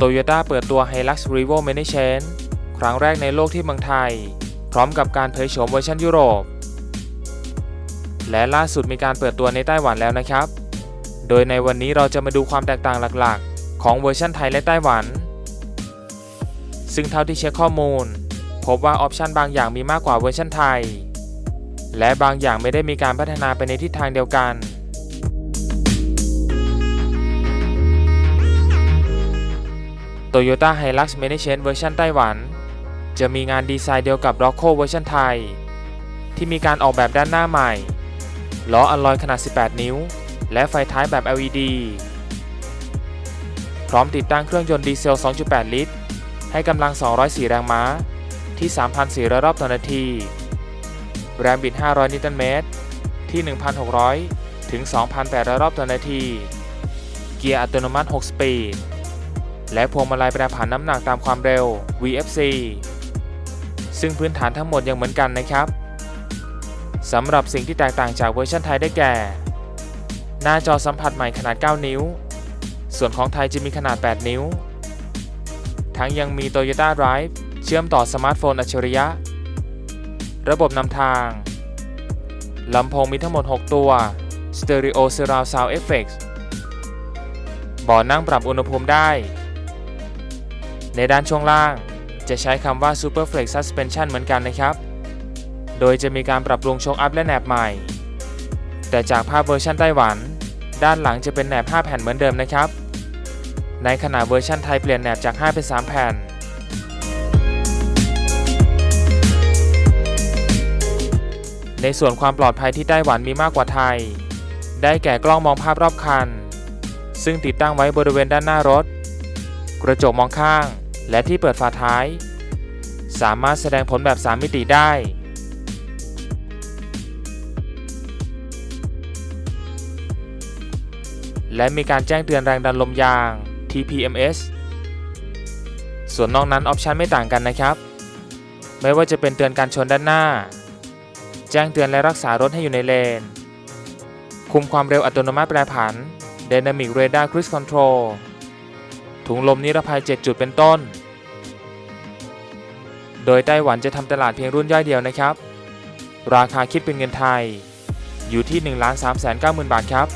Toyota เปิดตัว Hilux Revo Mini Change ครั้งแรกในโลกที่เมืองไทย พร้อมกับการเผยโฉมเวอร์ชันยุโรป และล่าสุดมีการเปิดตัวในไต้หวันแล้วนะครับ โดยในวันนี้เราจะมาดูความแตกต่างหลักๆ ของเวอร์ชันไทยและไต้หวัน ซึ่งเท่าที่เช็คข้อมูล พบว่าออปชันบางอย่างมีมากกว่าเวอร์ชันไทย และบางอย่างไม่ได้มีการพัฒนาไปในทิศทางเดียวกัน Toyota Hilux Mini Change เวอร์ชันไต้หวัน จะมีงานดีไซน์เดียวกับ r o c c o เวอร์ชันไทย ที่มีการออกแบบด้านหน้าใหม่ ล้ออัลลอยขนาด 18 นิ้ว และไฟท้ายแบบ LED พร้อมติดตั้งเครื่องยนต์ดีเซล 2.8 ลิตร ให้กำลัง 204 แรงม้า ที่ 3,400 รอบต่อนาที แรงบิด 500 นิวตันเมตร ที่ 1,600 ถึง 2,800 รอบต่อนาที เกียร์อัตโนมัติ 6 สปีด และพวงมาลัยแปรผันน้ำหนักตามความเร็ว VFC ซึ่งพื้นฐานทั้งหมดยังเหมือนกันนะครับสำหรับสิ่งที่แตกต่างจากเวอร์ชันไทยได้แก่ หน้าจอสัมผัสใหม่ขนาด 9 นิ้ว ส่วนของไทยจะมีขนาด 8 นิ้ว ทั้งยังมี Toyota Drive เชื่อมต่อสมาร์ทโฟนอัจฉริยะ ระบบนำทาง ลำโพงมีทั้งหมด 6 ตัว Stereo Surround Sound Effects บาะนั่งปรับอุณหภูมิได้ ในด้านช่วงล่าง จะใช้คำว่า Super Flex Suspension เหมือนกันนะครับ โดยจะมีการปรับปรุงโชคอัพและแหนบใหม่ แต่จากภาพเวอร์ชันไต้หวัน ด้านหลังจะเป็นแหนบ 5 แผ่นเหมือนเดิมนะครับ ในขณะเวอร์ชันไทยเปลี่ยนแหนบจาก 5 เป็น 3 แผ่นในส่วนความปลอดภัยที่ไต้หวันมีมากกว่าไทย ได้แก่กล้องมองภาพรอบคัน ซึ่งติดตั้งไว้บริเวณด้านหน้ารถ กระจกมองข้าง และที่เปิดฝาท้าย สามารถแสดงผลแบบ 3 มิติได้ และมีการแจ้งเตือนแรงดันลมยาง TPMS ส่วนนอกนั้นออปชันไม่ต่างกันนะครับ ไม่ว่าจะเป็นเตือนการชนด้านหน้า แจ้งเตือนและรักษารถให้อยู่ในเลน คุมความเร็วอัตโนมัติแปรผัน Dynamic Radar Cruise Control ถุงลมนิรภัย 7 จุดเป็นต้น โดยไต้หวันจะทำตลาดเพียงรุ่นย่อยเดียวนะครับ ราคาคิดเป็นเงินไทย อยู่ที่ 1 3 9 0 0 0 0 บาทครับ